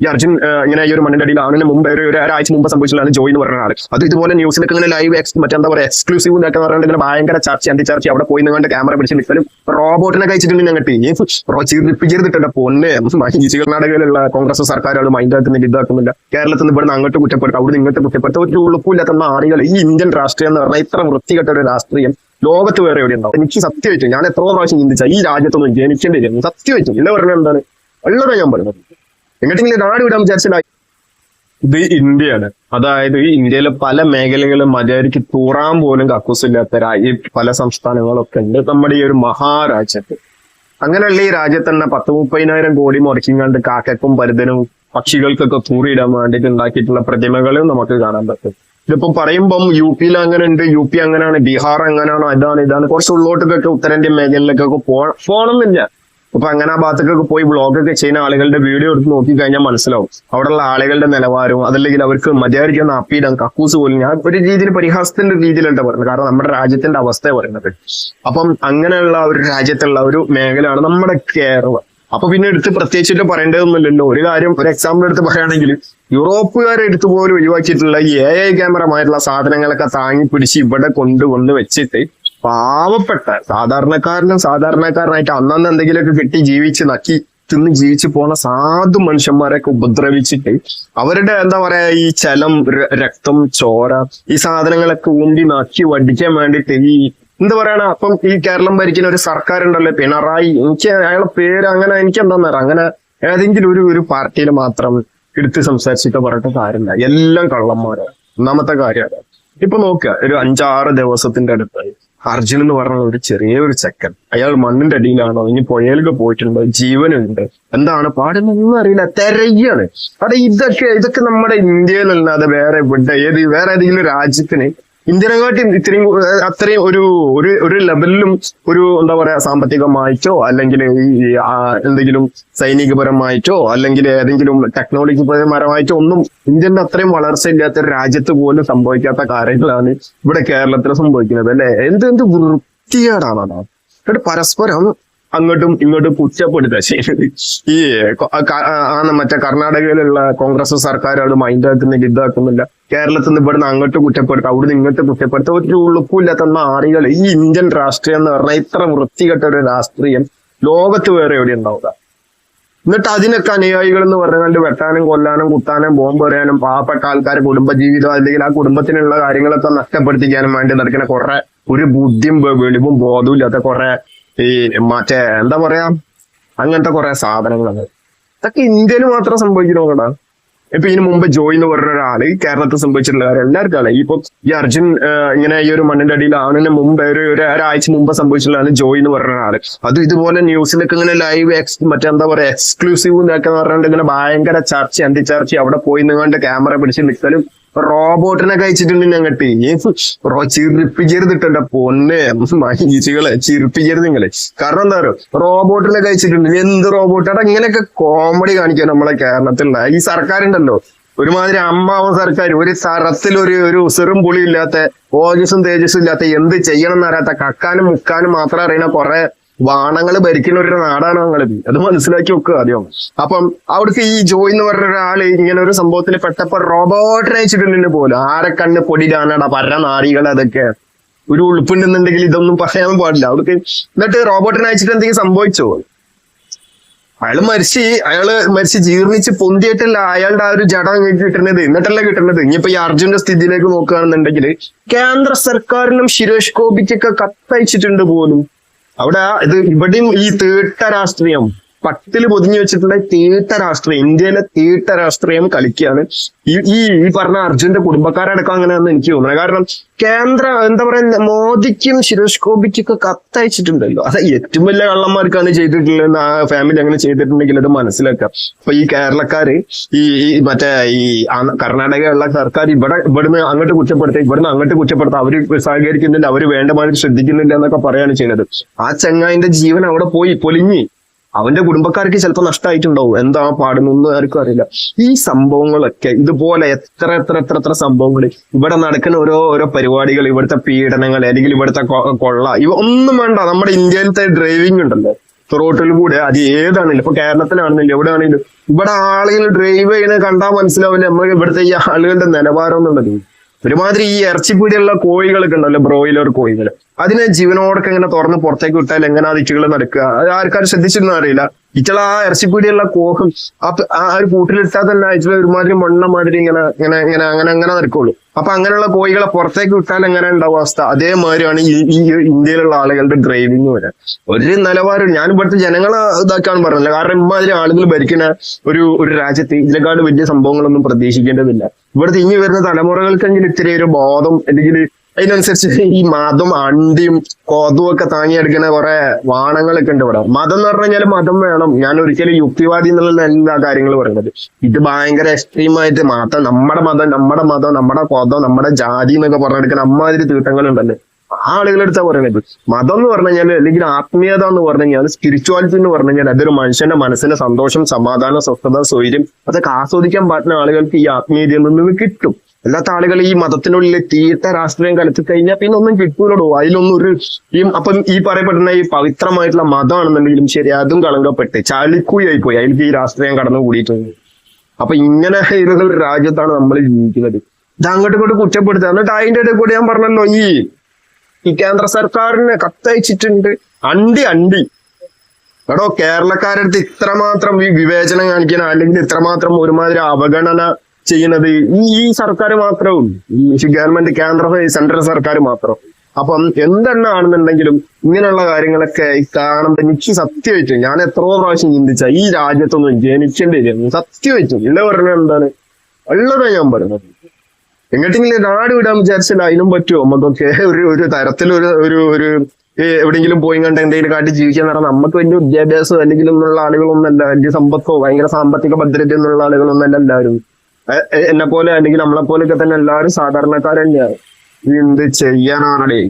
ഈ അർജുൻ ഇങ്ങനെ ഈ ഒരു മണ്ണിന്റെ അടിയിൽ ആണിന് മുമ്പ് ഒരു ഒരു ഒരാഴ്ച മുമ്പ് സംഭവിച്ചിട്ടുള്ള ജോയി എന്ന് പറഞ്ഞ ആൾ അത് ഇതുപോലെ ന്യൂസിലൊക്കെ ഇങ്ങനെ ലൈവ് എക്സ് മറ്റെന്താ പറയുക എക്സ്ക്ലൂസീവ് എന്നൊക്കെ പറഞ്ഞിട്ട് ഇങ്ങനെ ഭയങ്കര ചർച്ച അന്തി ചർച്ച അവിടെ പോയി നിങ്ങളുടെ ക്യാമറ പിടിച്ച് നിൽക്കലും. റോബോട്ടിനെ കഴിച്ചിട്ടുണ്ട് ഞങ്ങൾക്ക് ചിരിപ്പിച്ചിരുന്നിട്ടുണ്ട് പൊന്നെ. ഈ കർണാടകയിലുള്ള കോൺഗ്രസ് സർക്കാരുകൾ മൈൻഡ് ആക്കുന്നില്ല ഇതാക്കുന്നില്ല. കേരളത്തിൽ നിന്ന് ഇവിടുന്ന് അങ്ങോട്ട് കുറ്റപ്പെടുത്തും അവിടെ ഇങ്ങോട്ട് കുറ്റപ്പെടുത്തും. ഒരു ഉളുപ്പില്ലാത്ത ആളുകൾ ഈ ഇന്ത്യൻ രാഷ്ട്രീയം എന്ന് പറഞ്ഞാൽ ഇത്ര വൃത്തികെട്ട ഒരു രാഷ്ട്രീയം ലോകത്ത് വേറെ എവിടെ ഉണ്ടാവും എനിക്ക് സത്യമായിട്ടും ഞാൻ എത്ര പ്രാവശ്യം ചിന്തിച്ച ഈ രാജ്യത്തൊന്നും ജനിക്കേണ്ടിയിരുന്നു സത്യമായിട്ടും. ഇല്ല പറഞ്ഞാൽ എന്താണ്? ഉള്ളതാണ് ഞാൻ പറയുന്നത്. എങ്ങോട്ടെങ്കിലും നാട് വിടാൻ വിചാരിച്ചില്ല. ഇത് ഇന്ത്യയാണ്. അതായത് ഇന്ത്യയിലെ പല മേഖലകളും മര്യാദയ്ക്ക് തൂറാൻ പോലും കക്കൂസില്ലാത്ത ഈ പല സംസ്ഥാനങ്ങളൊക്കെ ഉണ്ട്. നമ്മുടെ ഈ ഒരു മഹാരാജ്യത്ത്. അങ്ങനെയുള്ള ഈ രാജ്യത്ത് തന്നെ പത്ത് മുപ്പതിനായിരം കോടി മുടക്കിങ്ങാണ്ട് കാക്കക്കും പരുതനും പക്ഷികൾക്കൊക്കെ തൂറിയിടാൻ വേണ്ടിയിട്ട് ഉണ്ടാക്കിയിട്ടുള്ള പ്രതിമകളും നമുക്ക് കാണാൻ പറ്റും. ഇതിപ്പം പറയുമ്പം യു പിയിൽ അങ്ങനെ ഉണ്ട് യു പി അങ്ങനെയാണ് ബീഹാർ അങ്ങനെയാണോ അതാണ് ഇതാണ്. കുറച്ച് ഉള്ളോട്ടൊക്കെ ഉത്തരേന്ത്യൻ മേഖലയിലേക്കൊക്കെ പോ പോകണമെന്നില്ല. അപ്പൊ അങ്ങനെ ആ ഭാഗത്തേക്കൊക്കെ പോയി വ്ളോഗൊക്കെ ചെയ്യുന്ന ആളുകളുടെ വീഡിയോ എടുത്ത് നോക്കി കഴിഞ്ഞാൽ മനസ്സിലാവും. അവിടെയുള്ള ആളുകളുടെ നിലവാരവും അതല്ലെങ്കിൽ അവർക്ക് മര്യാദയ്ക്ക് അപ്പീടാൻ കക്കൂസ് പോലും ഞാൻ ഒരു രീതിയിൽ പരിഹാസത്തിന്റെ രീതിയിലാണ് പറയുന്നത്. കാരണം നമ്മുടെ രാജ്യത്തിന്റെ അവസ്ഥ പറയുന്നത്. അപ്പം അങ്ങനെയുള്ള ഒരു രാജ്യത്തുള്ള ഒരു മേഖലയാണ് നമ്മുടെ കേരളം. അപ്പൊ പിന്നെ എടുത്ത് പ്രത്യേകിച്ചിട്ട് പറയേണ്ടതൊന്നുമില്ലല്ലോ. ഒരു കാര്യം ഒരു എക്സാമ്പിൾ എടുത്ത് പറയുകയാണെങ്കിൽ യൂറോപ്പുകാരെ എടുത്തു പോലും ഒഴിവാക്കിയിട്ടുള്ള ഈ എ ഐ ക്യാമറമായിട്ടുള്ള സാധനങ്ങളൊക്കെ താങ്ങി പിടിച്ച് ഇവിടെ കൊണ്ടുവന്ന് വെച്ചിട്ട് പാവപ്പെട്ട സാധാരണക്കാരനും സാധാരണക്കാരനായിട്ട് അന്നന്ന് എന്തെങ്കിലുമൊക്കെ കിട്ടി ജീവിച്ച് നക്കി തിന്ന് ജീവിച്ച് പോണ സാധു മനുഷ്യന്മാരെയൊക്കെ ഉപദ്രവിച്ചിട്ട് അവരുടെ എന്താ പറയാ ഈ ചലം രക്തം ചോര ഈ സാധനങ്ങളൊക്കെ ഊണ്ടി നക്കി വടിക്കാൻ വേണ്ടിയിട്ട് ഈ എന്താ പറയണ അപ്പം ഈ കേരളം ഭരിക്കുന്ന ഒരു സർക്കാർ ഉണ്ടല്ലോ പിണറായി. എനിക്ക് അയാളെ പേര് അങ്ങനെ എനിക്ക് എന്താ അങ്ങനെ ഏതെങ്കിലും ഒരു ഒരു പാർട്ടിയിൽ മാത്രം എടുത്ത് സംസാരിച്ചിട്ട് പറഞ്ഞിട്ട് കാര്യമില്ല. എല്ലാം കള്ളന്മാരാണ് ഒന്നാമത്തെ കാര്യമാണ് ഇപ്പൊ നോക്കുക ഒരു അഞ്ചാറ് ദിവസത്തിന്റെ അടുത്തായി. അർജുൻ എന്ന് പറഞ്ഞ ഒരു ചെറിയ ഒരു ചെക്കൻ. അയാൾ മണ്ണിന്റെ അടിയിലാണോ? ഇനി പുഴയിലൊക്കെ പോയിട്ടുണ്ടോ? ജീവനുണ്ട്. എന്താണ് പാടുന്നൊന്നും അറിയില്ല. തെരയാണ്. അവിടെ ഇതൊക്കെ ഇതൊക്കെ നമ്മുടെ ഇന്ത്യയിലല്ലാതെ വേറെ ഇവിടെ ഏത് വേറെ ഏതെങ്കിലും രാജ്യത്തിന് ഇന്ത്യനെക്കാട്ടി ഇത്രയും അത്രയും ഒരു ഒരു ഒരു ലെവലിലും ഒരു എന്താ പറയാ സാമ്പത്തികമായിട്ടോ അല്ലെങ്കിൽ ഈ എന്തെങ്കിലും സൈനികപരമായിട്ടോ അല്ലെങ്കിൽ ഏതെങ്കിലും ടെക്നോളജി പരമായിട്ടോ ഒന്നും ഇന്ത്യന്റെ അത്രയും വളർച്ചയില്ലാത്ത ഒരു രാജ്യത്ത് പോലും സംഭവിക്കാത്ത കാര്യങ്ങളാണ് ഇവിടെ കേരളത്തിൽ സംഭവിക്കുന്നത് അല്ലെ? എന്ത് എന്ത് വൃത്തികേടാണ് എന്നിട്ട് പരസ്പരം അങ്ങോട്ടും ഇങ്ങോട്ടും കുറ്റപ്പെടുത്തുക ചെയ്യുന്നത്. ഈ മറ്റേ കർണാടകയിലുള്ള കോൺഗ്രസ് സർക്കാരുകൾ മൈൻഡ് ആക്കുന്നില്ല ഇതാക്കുന്നില്ല. കേരളത്തിൽ നിന്ന് ഇവിടുന്ന് അങ്ങോട്ട് കുറ്റപ്പെടുത്തുക അവിടുന്ന് ഇങ്ങോട്ട് കുറ്റപ്പെടുത്തുക ഒരു ഉളുപ്പില്ലാത്ത മാറികൾ ഈ ഇന്ത്യൻ രാഷ്ട്രീയം എന്ന് പറഞ്ഞാൽ ഇത്ര വൃത്തികെട്ട ഒരു രാഷ്ട്രീയം ലോകത്ത് വേറെ എവിടെ ഉണ്ടാവുക? എന്നിട്ട് അതിനൊക്കെ അനുയായികൾ എന്ന് പറഞ്ഞാൽ വെട്ടാനും കൊല്ലാനും കുത്താനും ബോംബ് എറിയാനും പാവപ്പെട്ട ആൾക്കാരെ കുടുംബജീവിതം അല്ലെങ്കിൽ ആ കുടുംബത്തിനുള്ള കാര്യങ്ങളൊക്കെ നഷ്ടപ്പെടുത്തിക്കാനും വേണ്ടി നടക്കുന്ന കുറെ ഒരു ബുദ്ധിയും വെളിവും ബോധവും ഇല്ലാത്ത കുറെ ഈ മറ്റേ എന്താ പറയാ അങ്ങനത്തെ കുറെ സാധനങ്ങളാണ് ഇതൊക്കെ ഇന്ത്യയിൽ മാത്രം സംഭവിക്കുന്നു ഇപ്പൊ ഇതിനു മുമ്പ് ജോയ് എന്ന് പറഞ്ഞ ഒരാൾ കേരളത്തിൽ സംഭവിച്ചിട്ടുള്ള കാര്യം എല്ലാവർക്കും അറിയാം. ഇപ്പൊ ഈ അർജുൻ ഇങ്ങനെ ഈ ഒരു മണ്ണിന്റെ അടിയിൽ ആണിന് മുമ്പ് ഒരു ഒരു ഒരാഴ്ച മുമ്പ് സംഭവിച്ചിട്ടുള്ളതാണ് ജോയ് എന്ന് പറഞ്ഞ ഒരാൾ. അത് ഇതുപോലെ ന്യൂസിലൊക്കെ ഇങ്ങനെ ലൈവ് എക്സ് മറ്റെന്താ പറയാ എക്സ്ക്ലൂസീവ് എന്നൊക്കെ പറഞ്ഞിട്ട് ഇങ്ങനെ ഭയങ്കര ചർച്ച അന്തി ചർച്ച അവിടെ പോയി നിങ്ങളുടെ ക്യാമറ പിടിച്ച് നിൽക്കലും റോബോട്ടിനെ കഴിച്ചിട്ടുണ്ട് ഞങ്ങട്ട് ചിരിപ്പിക്കരുത് ചിരിപ്പിക്കരുതിട്ടെ പൊന്നെ. മൈജികളെ ചിരിപ്പിക്കരുത് നിങ്ങളെ കാരണം എന്താ പറയുക റോബോട്ടിനെ കഴിച്ചിട്ടുണ്ട്. എന്ത് റോബോട്ട്? ഇങ്ങനെയൊക്കെ കോമഡി കാണിക്കാൻ നമ്മളെ കേരളത്തിലുള്ള ഈ സർക്കാരുണ്ടല്ലോ. ഒരുമാതിരി അമ്മാവൻ സർക്കാർ ഒരു തരത്തിൽ ഒരു ഒരു ഉസറും പുളിയില്ലാത്ത ഓജസും തേജസ്സും ഇല്ലാത്ത എന്ത് ചെയ്യണം എന്നറിയാത്ത കക്കാനും മുക്കാനും മാത്രം അറിയണ കുറെ വാണങ്ങൾ ഭരിക്കുന്ന ഒരു നാടാണ് ഞങ്ങളിത്. അത് മനസ്സിലാക്കി വെക്കുക ആദ്യം. അപ്പം അവിടുത്തെ ഈ ജോയ് എന്ന് പറഞ്ഞ ഒരാൾ ഇങ്ങനെ ഒരു സംഭവത്തിൽ പെട്ടപ്പോ റോബോട്ടിനെ അയച്ചിട്ടുണ്ട് പോലും. ആരെ കണ്ണ് പൊടിയിലാണടാ പര നാടികൾ അതൊക്കെ. ഒരു ഉളുപ്പുണ്ടെന്നുണ്ടെങ്കിൽ ഇതൊന്നും പറയാൻ പാടില്ല. അവിടേക്ക് എന്നിട്ട് റോബോട്ടിനെ അയച്ചിട്ട് എന്തെങ്കിലും സംഭവിച്ചോ? അയാൾ മരിച്ച് അയാൾ മരിച്ച് ജീർണിച്ച് പൊന്തിയിട്ടല്ല അയാളുടെ ആ ഒരു ഇങ്ങോട്ട് കിട്ടുന്നത്. എന്നിട്ടല്ല കിട്ടുന്നത്. ഇനിയിപ്പോ ഈ അർജുന്റെ സ്ഥിതിയിലേക്ക് നോക്കുകയാണെന്നുണ്ടെങ്കിൽ കേന്ദ്ര സർക്കാരിനും ശിരേഷ് ഗോപിക്കൊക്കെ കത്തയച്ചിട്ടുണ്ട് പോലും. അവിടെ ഇത് ഇവിടെയും ഈ തീട്ട രാഷ്ട്രീയം പട്ടിൽ പൊതിഞ്ഞു വെച്ചിട്ടുള്ള തീട്ട രാഷ്ട്രീയം ഇന്ത്യയിലെ തീട്ട രാഷ്ട്രീയം കളിക്കുകയാണ്. ഈ ഈ പറഞ്ഞ അർജുന്റെ കുടുംബക്കാരടക്കം അങ്ങനെയാണെന്ന് എനിക്ക് തോന്നുന്നത് കാരണം കേന്ദ്ര എന്താ പറയാ മോദിക്കും സുരേഷ് ഗോപിക്കൊക്കെ കത്തയച്ചിട്ടുണ്ടല്ലോ. അത് ഏറ്റവും വലിയ കള്ളന്മാർക്കാണ് ചെയ്തിട്ടുള്ളത് ആ ഫാമിലി അങ്ങനെ ചെയ്തിട്ടുണ്ടെങ്കിൽ അത് മനസ്സിലാക്കാം. അപ്പൊ ഈ കേരളക്കാര് ഈ മറ്റേ ഈ കർണാടകയുള്ള സർക്കാർ ഇവിടെ ഇവിടുന്ന് അങ്ങോട്ട് കുറ്റപ്പെടുത്തുക ഇവിടുന്ന് അങ്ങോട്ട് കുറ്റപ്പെടുത്തുക അവർ സഹകരിക്കുന്നില്ല അവർ വേണ്ടമാതിരി ശ്രദ്ധിക്കുന്നില്ല എന്നൊക്കെ പറയാണ് ചെയ്യുന്നത്. ആ ചെങ്ങായിന്റെ ജീവൻ അവിടെ പോയി പൊലിഞ്ഞി അവന്റെ കുടുംബക്കാർക്ക് ചിലപ്പോൾ നഷ്ടമായിട്ടുണ്ടാവും എന്താ പാടുന്നൊന്നും ആർക്കും അറിയില്ല. ഈ സംഭവങ്ങളൊക്കെ ഇതുപോലെ എത്ര എത്ര എത്ര എത്ര സംഭവങ്ങൾ ഇവിടെ നടക്കുന്ന ഓരോ ഓരോ പരിപാടികൾ ഇവിടുത്തെ പീഡനങ്ങൾ അല്ലെങ്കിൽ ഇവിടുത്തെ കൊള്ള ഇവ ഒന്നും വേണ്ട. നമ്മുടെ ഇന്ത്യയിലത്തെ ഡ്രൈവിംഗ് ഉണ്ടല്ലോ. റോട്ടിൽ കൂടെ അത് ഏതാണെങ്കിലും ഇപ്പൊ കേരളത്തിലാണെന്നില്ല എവിടെ ആണെങ്കിലും ഇവിടെ ആളുകൾ ഡ്രൈവ് ചെയ്യുന്നത് കണ്ടാൽ മനസ്സിലാവില്ല. നമ്മൾ ഇവിടുത്തെ ഈ ആളുകളുടെ നിലവാരം എന്നുള്ളത്. ഒരുമാതിരി ഈ ഇറച്ചിപ്പീടിയുള്ള കോഴികളൊക്കെ ഉണ്ടല്ലോ ബ്രോയിലർ കോഴികൾ അതിനെ ജീവനോടൊക്കെ ഇങ്ങനെ തുറന്ന് പുറത്തേക്ക് വിട്ടാൽ എങ്ങനെ ആ ഇച്ചുകൾ നടക്കുക? അത് ആർക്കാരും ശ്രദ്ധിച്ചിരുന്നു അറിയില്ല. ഇച്ചള ആ ഇറച്ചിപ്പീടിയുള്ള കോഹും ആ ആ ഒരു കൂട്ടിലിട്ടാൽ തന്നെ ഇച്ചള ഒരുമാതിരി മണ്ണ മാതിരി ഇങ്ങനെ ഇങ്ങനെ ഇങ്ങനെ അങ്ങനെ അങ്ങനെ നിൽക്കുള്ളൂ അപ്പൊ അങ്ങനെയുള്ള കോഴികളെ പുറത്തേക്ക് വിട്ടാൽ എങ്ങനെ ഉണ്ടാവും അവസ്ഥ? അതേമാതിരിയാണ് ഈ ഈ ഇന്ത്യയിലുള്ള ആളുകളുടെ ഡ്രൈവിംഗ് വരെ. ഒരു നിലവാരം ഞാൻ ഇവിടുത്തെ ജനങ്ങളെ ഇതാക്കാണ് പറഞ്ഞില്ല കാരണം ഇമാതിരി ആളുകൾ ഭരിക്കുന്ന ഒരു ഒരു രാജ്യത്ത് ഇതിനെക്കാട് വലിയ സംഭവങ്ങളൊന്നും പ്രതീക്ഷിക്കേണ്ടതില്ല. ഇവിടുത്തെ ഇനി വരുന്ന തലമുറകൾക്കെങ്കിലും ഇത്തിരി ഒരു ബോധം അല്ലെങ്കിൽ അതിനനുസരിച്ച് ഈ മതം അണ്ടിയും കോതും ഒക്കെ താങ്ങിയെടുക്കുന്ന കുറെ വാണങ്ങളൊക്കെ ഉണ്ട് ഇവിടെ. മതം എന്ന് പറഞ്ഞു കഴിഞ്ഞാൽ മതം വേണം. ഞാൻ ഒരിക്കലും യുക്തിവാദി എന്നുള്ള എല്ലാ കാര്യങ്ങൾ പറയുന്നത് ഇത് ഭയങ്കര എക്സ്ട്രീം ആയിട്ട് മതം നമ്മുടെ മതം നമ്മുടെ മതം നമ്മുടെ കൊതം നമ്മുടെ ജാതി എന്നൊക്കെ പറഞ്ഞെടുക്കുന്ന അമ്മാതിരി തീട്ടങ്ങളുണ്ടല്ലോ ആളുകളെടുത്താ പറയുന്നത് മതം എന്ന് പറഞ്ഞു കഴിഞ്ഞാൽ അല്ലെങ്കിൽ ആത്മീയത എന്ന് പറഞ്ഞു കഴിഞ്ഞാൽ സ്പിരിച്വാലിറ്റി എന്ന് പറഞ്ഞു കഴിഞ്ഞാൽ അതൊരു മനുഷ്യന്റെ മനസ്സിന്റെ സന്തോഷം സമാധാനം സ്വസ്ഥത സ്വൈര്യം അതൊക്കെ ആസ്വദിക്കാൻ പറ്റുന്ന ആളുകൾക്ക് ഈ ആത്മീയതയിൽ നിന്ന് കിട്ടും. അല്ലാത്ത ആളുകൾ ഈ മതത്തിനുള്ളിൽ തീട്ട രാഷ്ട്രീയം കലത്തി കഴിഞ്ഞാൽ പിന്നെ ഒന്നും കിട്ടൂലോ അതിലൊന്നും ഒരു ഈ അപ്പം ഈ പറയപ്പെടുന്ന ഈ പവിത്രമായിട്ടുള്ള മതമാണെന്നുണ്ടെങ്കിലും ശരി അതും കളങ്കപ്പെട്ട് ചളിക്കുയായി പോയി അതിലേക്ക് ഈ രാഷ്ട്രീയം കടന്നു കൂടിയിട്ടുണ്ട്. അപ്പൊ ഇങ്ങനെ ഒരു രാജ്യത്താണ് നമ്മൾ ജീവിക്കുന്നത്. ഇത് അങ്ങോട്ട് ഇങ്ങോട്ട് കുറ്റപ്പെടുത്തുക. എന്നിട്ട് അതിന്റെ ഇടയിൽ കൂടി ഞാൻ പറഞ്ഞല്ലോ ഈ ഈ കേന്ദ്ര സർക്കാരിന് കത്തയച്ചിട്ടുണ്ട്. അണ്ടി അണ്ടി. എടോ കേരളക്കാരടുത്ത് ഇത്രമാത്രം ഈ വിവേചനം കാണിക്കണം അല്ലെങ്കിൽ ഇത്രമാത്രം ഒരുമാതിരി അവഗണന ചെയ്യുന്നത് ഈ സർക്കാർ മാത്രമേ ഉള്ളൂ ഗവൺമെന്റ് കേന്ദ്ര സെൻട്രൽ സർക്കാർ മാത്രം. അപ്പം എന്തെണ്ണാണെന്നുണ്ടെങ്കിലും ഇങ്ങനെയുള്ള കാര്യങ്ങളൊക്കെ ഈ കാണുമ്പോ എനിക്ക് സത്യമായിട്ടും ഞാൻ എത്രയോ പ്രാവശ്യം ചിന്തിച്ച ഈ രാജ്യത്തൊന്നും ജനിക്കേണ്ടി വരും സത്യമായിട്ടും ഇല്ല പറഞ്ഞ എന്താണ്? ഉള്ളതാ ഞാൻ പറയുന്നത്. എങ്ങോട്ടെങ്കിലും നാട് വിടാൻ വിചാരിച്ചാൽ അതിനും പറ്റുമോ? നമുക്കൊക്കെ ഒരു ഒരു തരത്തിലൊരു ഒരു ഒരു എവിടെയെങ്കിലും പോയി കണ്ട് എന്തെങ്കിലും കാട്ടി ജീവിക്കാൻ പറഞ്ഞാൽ നമുക്ക് വലിയ വിദ്യാഭ്യാസം അല്ലെങ്കിൽ ഒന്നുള്ള ആളുകളൊന്നല്ല വലിയ സമ്പത്തോ ഭയങ്കര സാമ്പത്തിക ഭദ്രത എന്നുള്ള ആളുകളൊന്നല്ല എല്ലാവരും. എന്നെ പോലെ അല്ലെങ്കിൽ നമ്മളെ പോലെയൊക്കെ തന്നെ എല്ലാവരും സാധാരണക്കാർ തന്നെയാണ്. ഇത് എന്ത് ചെയ്യാനാണടേ?